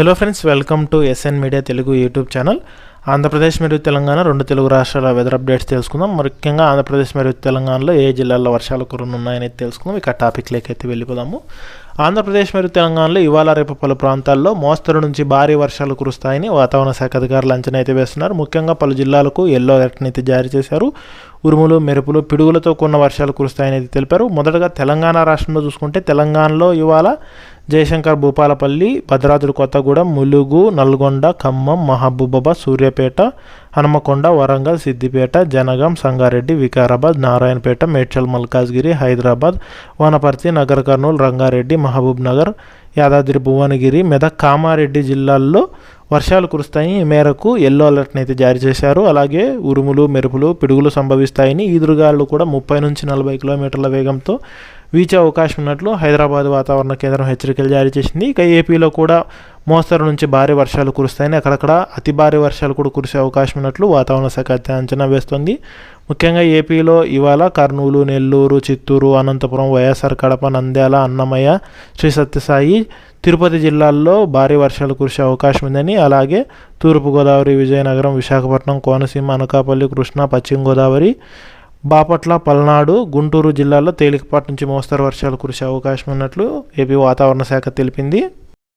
Hello friends welcome to SN media Telugu YouTube channel Andhra Pradesh మరియు తెలంగాణ రెండు తెలుగు రాష్ట్రాల weather updates తెలుసుకుందాం. ముఖ్యంగా ఆంధ్రప్రదేశ్ మరియు తెలంగాణలో ఏ జిల్లాల్లో వర్షాలు కురునున్నాయని తెలుసుకుందాం. ఇక టాపిక్లోకి అయితే వెళ్ళిపోదాము. ఆంధ్రప్రదేశ్ మరియు తెలంగాణలో ఇవాళ రేపు పలు ప్రాంతాల్లో మోస్తరు నుంచి భారీ వర్షాలు కురుస్తాయని వాతావరణ శాఖ అధికారులు అంచనా అయితే వేస్తున్నారు. ముఖ్యంగా పలు జిల్లాలకు ఎల్లో అలర్ట్ని అయితే జారీ చేశారు. ఉరుములు మెరుపులు పిడుగులతో కూడిన వర్షాలు కురుస్తాయని అయితే తెలిపారు. మొదటగా తెలంగాణ రాష్ట్రంలో చూసుకుంటే తెలంగాణలో ఇవాళ జయశంకర్ భూపాలపల్లి భద్రాద్రి కొత్తగూడెం ములుగు నల్గొండ ఖమ్మం మహబూబాబాద్ సూర్యాపేట హనుమకొండ వరంగల్ సిద్దిపేట జనగాం సంగారెడ్డి వికారాబాద్ నారాయణపేట మేడ్చల్ మల్కాజ్గిరి హైదరాబాద్ వనపర్తి నగర్ కర్నూలు రంగారెడ్డి మహబూబ్ నగర్ యాదాద్రి భువనగిరి మెదక్ కామారెడ్డి జిల్లాల్లో వర్షాలు కురుస్తాయి. ఈ మేరకు ఎల్లో అలర్ట్ని అయితే జారీ చేశారు. అలాగే ఉరుములు మెరుపులు పిడుగులు సంభవిస్తాయని ఈదురుగాలు కూడా ముప్పై నుంచి నలభై కిలోమీటర్ల వేగంతో వీచే అవకాశం ఉన్నట్లు హైదరాబాద్ వాతావరణ కేంద్రం హెచ్చరికలు జారీ చేసింది. ఇక ఏపీలో కూడా మోస్తరు నుంచి భారీ వర్షాలు కురుస్తాయని అక్కడక్కడ అతి భారీ వర్షాలు కూడా కురిసే అవకాశం ఉన్నట్లు వాతావరణ శాఖ అంచనా వేస్తోంది. ముఖ్యంగా ఏపీలో ఇవాళ కర్నూలు నెల్లూరు చిత్తూరు అనంతపురం వైఎస్ఆర్ కడప నంద్యాల అన్నమయ్య శ్రీ సత్యసాయి తిరుపతి జిల్లాల్లో భారీ వర్షాలు కురిసే అవకాశం ఉందని అలాగే తూర్పుగోదావరి విజయనగరం విశాఖపట్నం కోనసీమ అనకాపల్లి కృష్ణా పశ్చిమ గోదావరి బాపట్ల పల్నాడు గుంటూరు జిల్లాల్లో తేలికపాటి నుంచి మోస్తరు వర్షాలు కురిసే అవకాశం ఉన్నట్లు ఏపీ వాతావరణ శాఖ తెలిపింది.